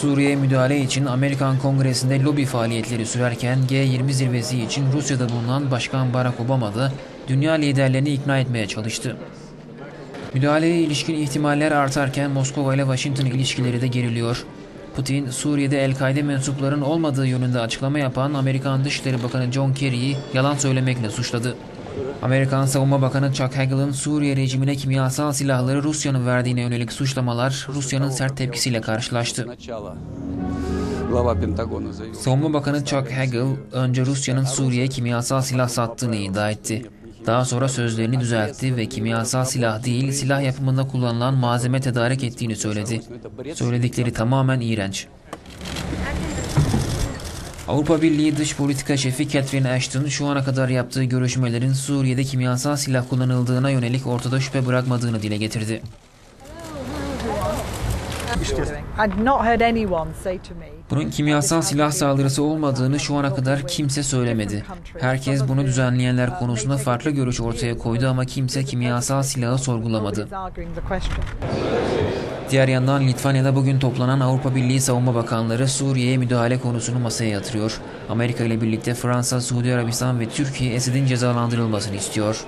Suriye'ye müdahale için Amerikan Kongresi'nde lobi faaliyetleri sürerken G20 zirvesi için Rusya'da bulunan Başkan Barack Obama da dünya liderlerini ikna etmeye çalıştı. Müdahaleye ilişkin ihtimaller artarken Moskova ile Washington ilişkileri de geriliyor. Putin, Suriye'de El-Kaide mensupların olmadığı yönünde açıklama yapan Amerikan Dışişleri Bakanı John Kerry'i yalan söylemekle suçladı. Amerikan Savunma Bakanı Chuck Hagel'ın Suriye rejimine kimyasal silahları Rusya'nın verdiğine yönelik suçlamalar Rusya'nın sert tepkisiyle karşılaştı. Savunma Bakanı Chuck Hagel önce Rusya'nın Suriye'ye kimyasal silah sattığını iddia etti. Daha sonra sözlerini düzeltti ve kimyasal silah değil silah yapımında kullanılan malzeme tedarik ettiğini söyledi. Söyledikleri tamamen iğrenç. Avrupa Birliği Dış Politika Şefi Catherine Ashton şu ana kadar yaptığı görüşmelerin Suriye'de kimyasal silah kullanıldığına yönelik ortada şüphe bırakmadığını dile getirdi. Bunun kimyasal silah saldırısı olmadığını şu ana kadar kimse söylemedi. Herkes bunu düzenleyenler konusunda farklı görüş ortaya koydu ama kimse kimyasal silahı sorgulamadı. Diğer yandan Litvanya'da bugün toplanan Avrupa Birliği Savunma Bakanları Suriye'ye müdahale konusunu masaya yatırıyor. Amerika ile birlikte Fransa, Suudi Arabistan ve Türkiye Esed'in cezalandırılmasını istiyor.